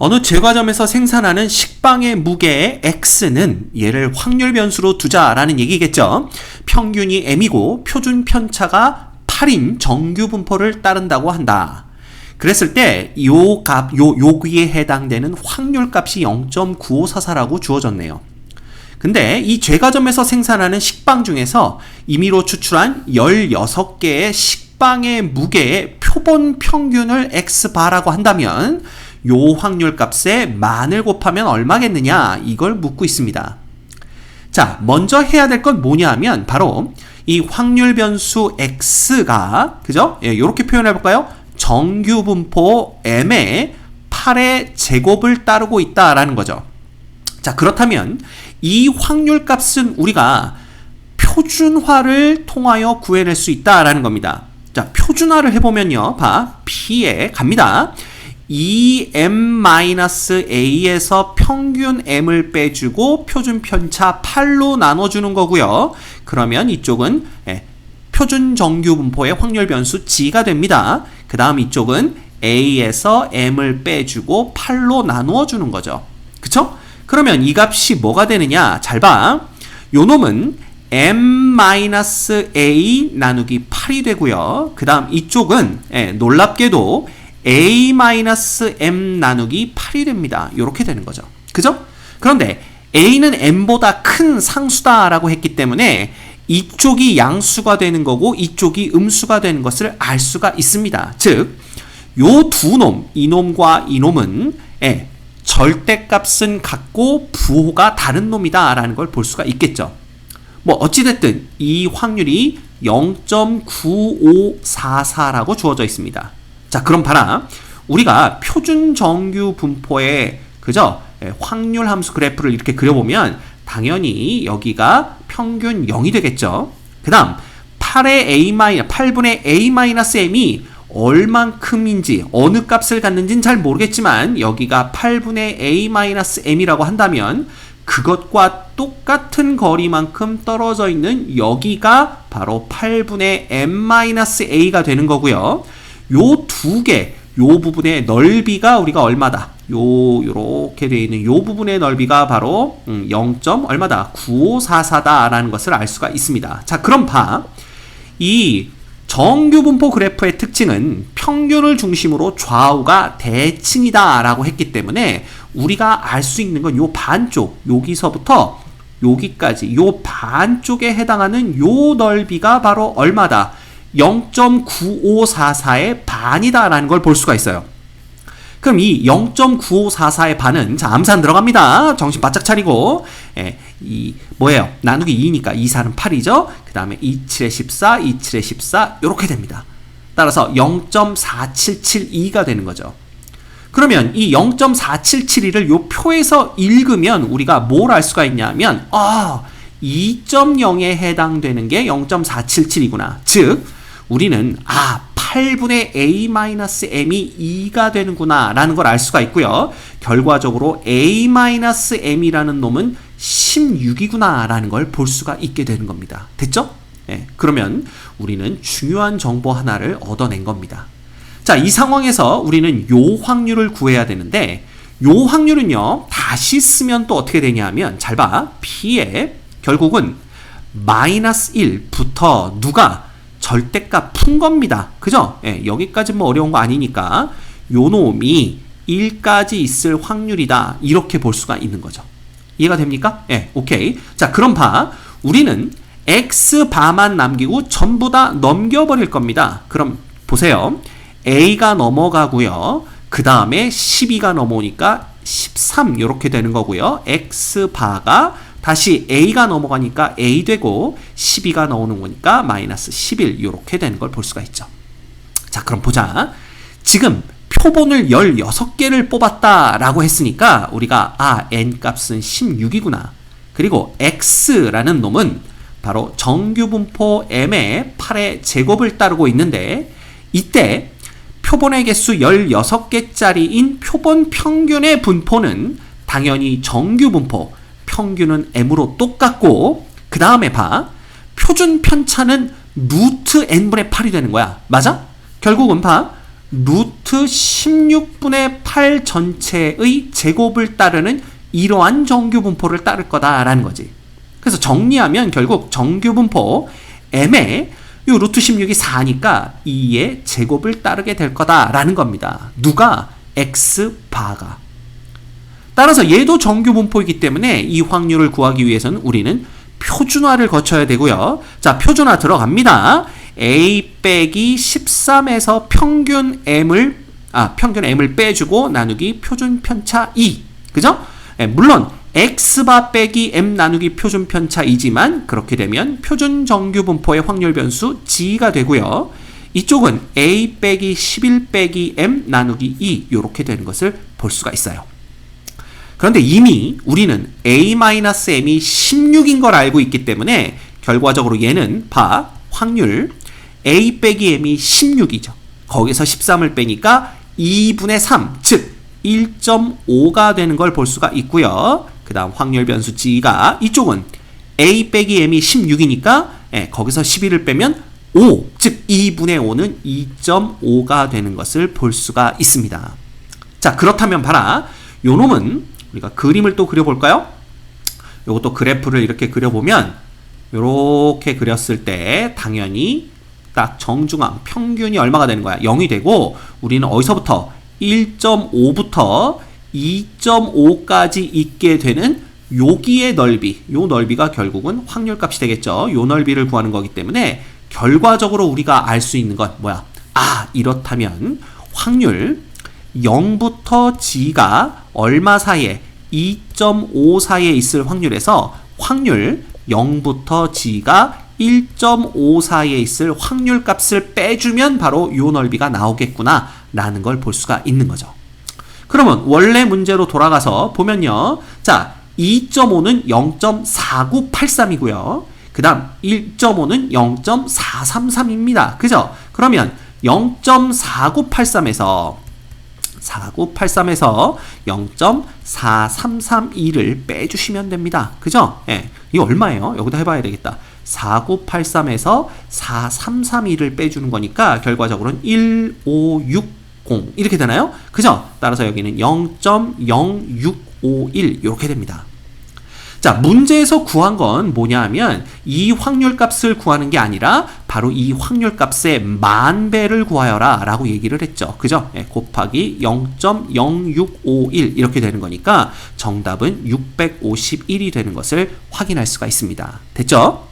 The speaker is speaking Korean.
어느 제과점에서 생산하는 식빵의 무게의 x는 얘를 확률 변수로 두자라는 얘기겠죠. 평균이 m이고 표준 편차가 8인 정규 분포를 따른다고 한다. 그랬을 때 요 값, 요 여기에 해당되는 확률 값이 0.9544라고 주어졌네요. 근데 이 제과점에서 생산하는 식빵 중에서 임의로 추출한 16개의 식빵의 무게의 표본 평균을 x바라고 한다면 요 확률 값에 만을 곱하면 얼마겠느냐 이걸 묻고 있습니다. 자, 먼저 해야 될 건 뭐냐 하면 바로 이 확률 변수 x가 그죠? 예, 이렇게 표현해 볼까요? 정규 분포 m의 8의 제곱을 따르고 있다라는 거죠. 자, 그렇다면 이 확률 값은 우리가 표준화를 통하여 구해낼 수 있다라는 겁니다. 자, 표준화를 해보면요. 봐. P에 갑니다. 2m-a에서 평균 m을 빼주고 표준 편차 8로 나눠주는 거고요. 그러면 이쪽은 예, 표준 정규 분포의 확률 변수 g가 됩니다. 그 다음 이쪽은 a에서 m을 빼주고 8로 나누어 주는 거죠. 그쵸? 그러면 이 값이 뭐가 되느냐? 잘 봐. 요 놈은 m-a 나누기 8이 되고요. 그 다음 이쪽은 예, 놀랍게도 a-m 나누기 8이 됩니다. 이렇게 되는 거죠. 그죠? 그런데 a는 m보다 큰 상수다라고 했기 때문에 이쪽이 양수가 되는 거고 이쪽이 음수가 되는 것을 알 수가 있습니다. 즉, 요 두 놈, 이놈과 이놈은 예, 절대값은 같고 부호가 다른 놈이다라는 걸 볼 수가 있겠죠. 뭐 어찌됐든 이 확률이 0.9544라고 주어져 있습니다. 자, 그럼 봐라. 우리가 표준 정규 분포의 그죠? 예, 확률 함수 그래프를 이렇게 그려보면 당연히 여기가 평균 0이 되겠죠. 그 다음 8의 a 8분의 a-m이 얼만큼인지 어느 값을 갖는지는 잘 모르겠지만 여기가 8분의 a-m이라고 한다면 그것과 똑같은 거리만큼 떨어져 있는 여기가 바로 8분의 m-a가 되는 거고요. 요 두 개, 요 부분의 넓이가 우리가 얼마다? 요 요렇게 되어 있는 요 부분의 넓이가 바로 0. 음, 얼마다? 9544다라는 것을 알 수가 있습니다. 자, 그럼 봐. 이 정규 분포 그래프의 특징은 평균을 중심으로 좌우가 대칭이다라고 했기 때문에 우리가 알 수 있는 건 요 반쪽 여기서부터 여기까지 요 반쪽에 해당하는 요 넓이가 바로 얼마다? 0.9544의 반이다라는 걸 볼 수가 있어요. 그럼 이 0.9544의 반은 자 암산 들어갑니다. 정신 바짝 차리고 예, 이 뭐예요? 나누기 2니까 2, 4는 8이죠. 그 다음에 2, 7에 14, 2, 7에 14 이렇게 됩니다. 따라서 0.4772가 되는 거죠. 그러면 이 0.4772를 요 표에서 읽으면 우리가 뭘 알 수가 있냐면 아 2.0에 해당되는 게 0.477이구나. 즉 우리는 아 8분의 a-m이 2가 되는구나 라는 걸 알 수가 있고요. 결과적으로 a-m이라는 놈은 16이구나 라는 걸 볼 수가 있게 되는 겁니다. 됐죠? 네, 그러면 우리는 중요한 정보 하나를 얻어낸 겁니다. 자, 이 상황에서 우리는 요 확률을 구해야 되는데 요 확률은요. 다시 쓰면 또 어떻게 되냐 하면 잘 봐. p에 결국은 마이너스 1부터 누가 절대값 푼 겁니다. 그죠? 예, 여기까지 뭐 어려운 거 아니니까 요 놈이 1까지 있을 확률이다. 이렇게 볼 수가 있는 거죠. 이해가 됩니까? 예, 오케이. 자, 그럼 봐. 우리는 x 바만 남기고 전부 다 넘겨버릴 겁니다. 그럼 보세요. a가 넘어가고요. 그 다음에 12가 넘어오니까 13 이렇게 되는 거고요. x 바가 다시 a가 넘어가니까 a 되고 12가 나오는 거니까 마이너스 11 이렇게 되는 걸 볼 수가 있죠. 자 그럼 보자. 지금 표본을 16개를 뽑았다라고 했으니까 우리가 아 n 값은 16이구나. 그리고 x라는 놈은 바로 정규분포 m의 8의 제곱을 따르고 있는데 이때 표본의 개수 16개짜리인 표본 평균의 분포는 당연히 정규분포 평균은 m으로 똑같고 그 다음에 봐 표준 편차는 루트 n분의 8이 되는 거야 맞아? 결국은 봐 루트 16분의 8 전체의 제곱을 따르는 이러한 정규분포를 따를 거다라는 거지. 그래서 정리하면 결국 정규분포 m에 이 루트 16이 4니까 2의 제곱을 따르게 될 거다라는 겁니다. 누가? x바가. 따라서 얘도 정규 분포이기 때문에 이 확률을 구하기 위해서는 우리는 표준화를 거쳐야 되고요. 자, 표준화 들어갑니다. a 빼기 13에서 평균 m을 아, 평균 m을 빼주고 나누기 표준 편차 2. 그죠? 예, 물론 x바 빼기 m 나누기 표준 편차 2지만 그렇게 되면 표준 정규 분포의 확률 변수 g가 되고요. 이쪽은 a 빼기 11 빼기 m 나누기 2 이렇게 되는 것을 볼 수가 있어요. 그런데 이미 우리는 a-m이 16인 걸 알고 있기 때문에 결과적으로 얘는 바 확률 a 빼기 m이 16이죠. 거기서 13을 빼니까 2분의 3, 즉 1.5가 되는 걸 볼 수가 있고요. 그 다음 확률 변수 g가 이쪽은 a 빼기 m이 16이니까 예, 거기서 11을 빼면 5, 즉 2분의 5는 2.5가 되는 것을 볼 수가 있습니다. 자 그렇다면 봐라. 요 놈은 우리가 그림을 또 그려볼까요? 요것도 그래프를 이렇게 그려보면 요렇게 그렸을 때 당연히 딱 정중앙 평균이 얼마가 되는 거야? 0이 되고 우리는 어디서부터 1.5부터 2.5까지 있게 되는 여기의 넓이, 요 넓이가 결국은 확률값이 되겠죠. 요 넓이를 구하는 거기 때문에 결과적으로 우리가 알 수 있는 건 뭐야? 아, 이렇다면 확률 0부터 g가 얼마 사이에 2.5 사이에 있을 확률에서 확률 0부터 g가 1.5 사이에 있을 확률 값을 빼주면 바로 요 넓이가 나오겠구나 라는 걸 볼 수가 있는 거죠. 그러면 원래 문제로 돌아가서 보면요. 자, 2.5는 0.4983이고요. 그 다음 1.5는 0.433입니다. 그죠? 그러면 0.4983에서 4983에서 0.4332를 빼주시면 됩니다. 그죠? 예. 이거 얼마예요? 여기다 해봐야 되겠다. 4983에서 4332를 빼주는 거니까 결과적으로는 1560 이렇게 되나요? 그죠? 따라서 여기는 0.0651 이렇게 됩니다. 자, 문제에서 구한 건 뭐냐 하면 이 확률 값을 구하는 게 아니라 바로 이 확률 값의 만 배를 구하여라 라고 얘기를 했죠. 그죠? 예, 곱하기 0.0651 이렇게 되는 거니까 정답은 651이 되는 것을 확인할 수가 있습니다. 됐죠?